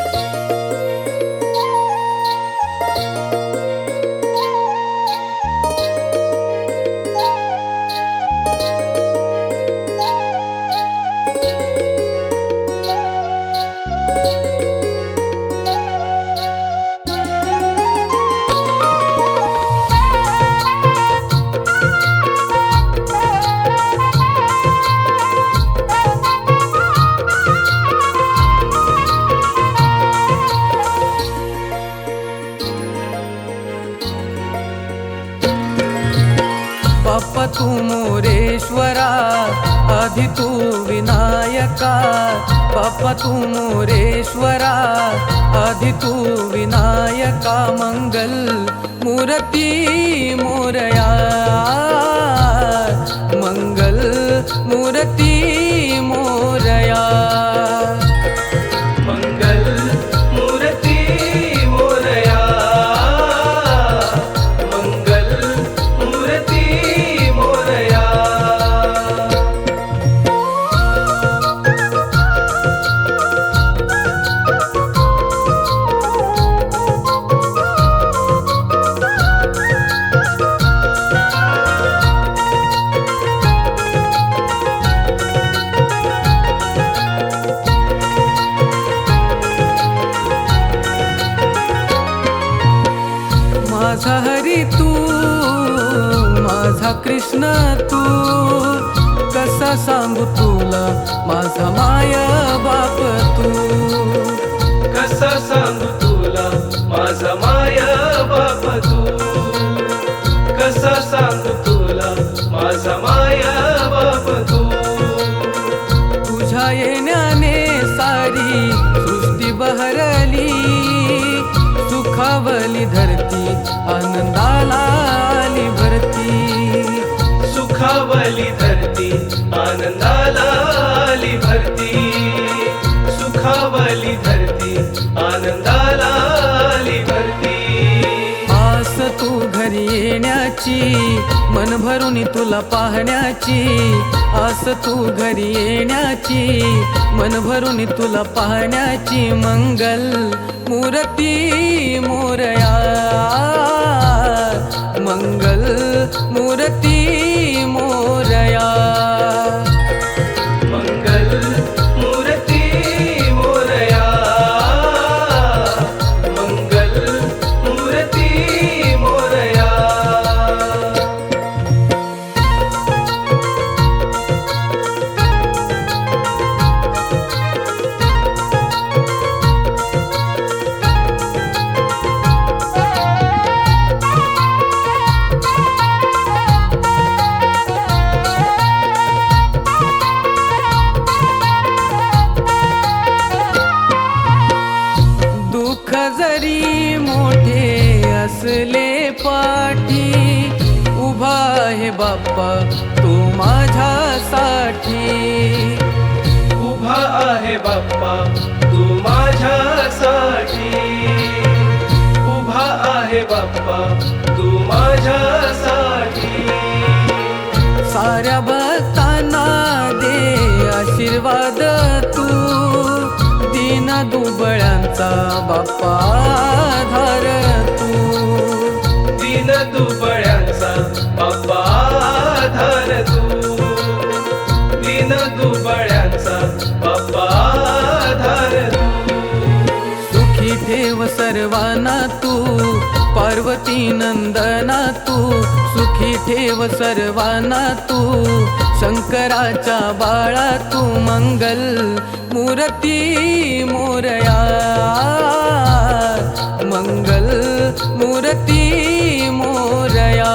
बाप्पा आधी विनायका बाप्पा तू मोरेश्वरा अधितु विनायका मंगल मूरती मोरया मंगल मूरती मोरया माझा हरी तू माझा कृष्ण तू. कसा सांगू तुला माझा माया बाप तू. कसा सांगू तुला माझा सुखावली धरती आनंदाला आली भरती. सुखावली धरती आनंदाला आली भरती. आस तू घरी येण्याची मन भरून तुला पाहण्याची. आस तू घरी येण्याची मन भरून तुला पाहण्याची मंगल मूर्ती मोरया. मंगल मूर्ती असले पाठी. उभा आहे बाप्पा तू माझ्यासाठी. उभा आहे बाप्पा तू माझ्यासाठी. उभा आहे बाप्पा तू माझ्यासाठी. साऱ्या भक्तांना दे आशीर्वाद तू. दीन दुबळ्यांचा बाप्पा धार देव सर्वांना तू पार्वती नंदना तू सुखी ठेव सर्वांना तू शंकराच्या बाळा तू मंगल मूर्ती मोरया. मंगल मूर्ती मोरया.